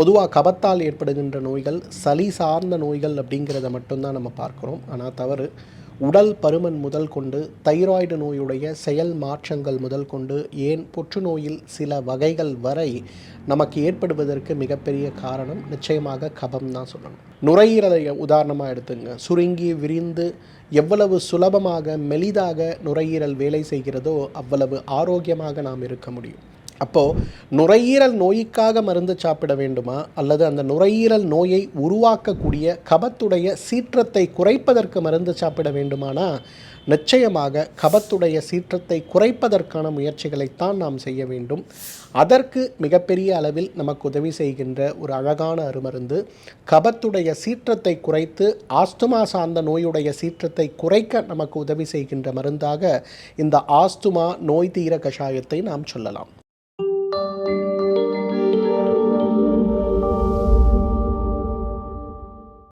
பொதுவாக கபத்தால் ஏற்படுகின்ற நோய்கள் சளி சார்ந்த நோய்கள் அப்படிங்கிறத மட்டும்தான் நம்ம பார்க்குறோம். ஆனால் தவறு. உடல் பருமன் முதல் கொண்டு தைராய்டு நோயுடைய செயல் மாற்றங்கள் முதல் கொண்டு ஏன் புற்றுநோயில் சில வகைகள் வரை நமக்கு ஏற்படுவதற்கு மிகப்பெரிய காரணம் நிச்சயமாக கபம் தான் சொல்லணும். நுரையீரலை உதாரணமாக எடுத்துங்க. சுருங்கி விரிந்து எவ்வளவு சுலபமாக மெலிதாக நுரையீரல் வேலை செய்கிறதோ அவ்வளவு ஆரோக்கியமாக நாம் இருக்க முடியும். அப்போது நுரையீரல் நோய்க்காக மருந்து சாப்பிட வேண்டுமா? அல்லது அந்த நுரையீரல் நோயை உருவாக்கக்கூடிய கபத்துடைய சீற்றத்தை குறைப்பதற்கு மருந்து சாப்பிட வேண்டுமானா? நிச்சயமாக கபத்துடைய சீற்றத்தை குறைப்பதற்கான முயற்சிகளைத்தான் நாம் செய்ய வேண்டும். அதற்கு மிகப்பெரிய அளவில் நமக்கு உதவி செய்கின்ற ஒரு அழகான அருமருந்து கபத்துடைய சீற்றத்தை குறைத்து ஆஸ்துமா சார்ந்த நோயுடைய சீற்றத்தை குறைக்க நமக்கு உதவி செய்கின்ற மருந்தாக இந்த ஆஸ்துமா நோய் தீர கஷாயத்தை நாம் சொல்லலாம்.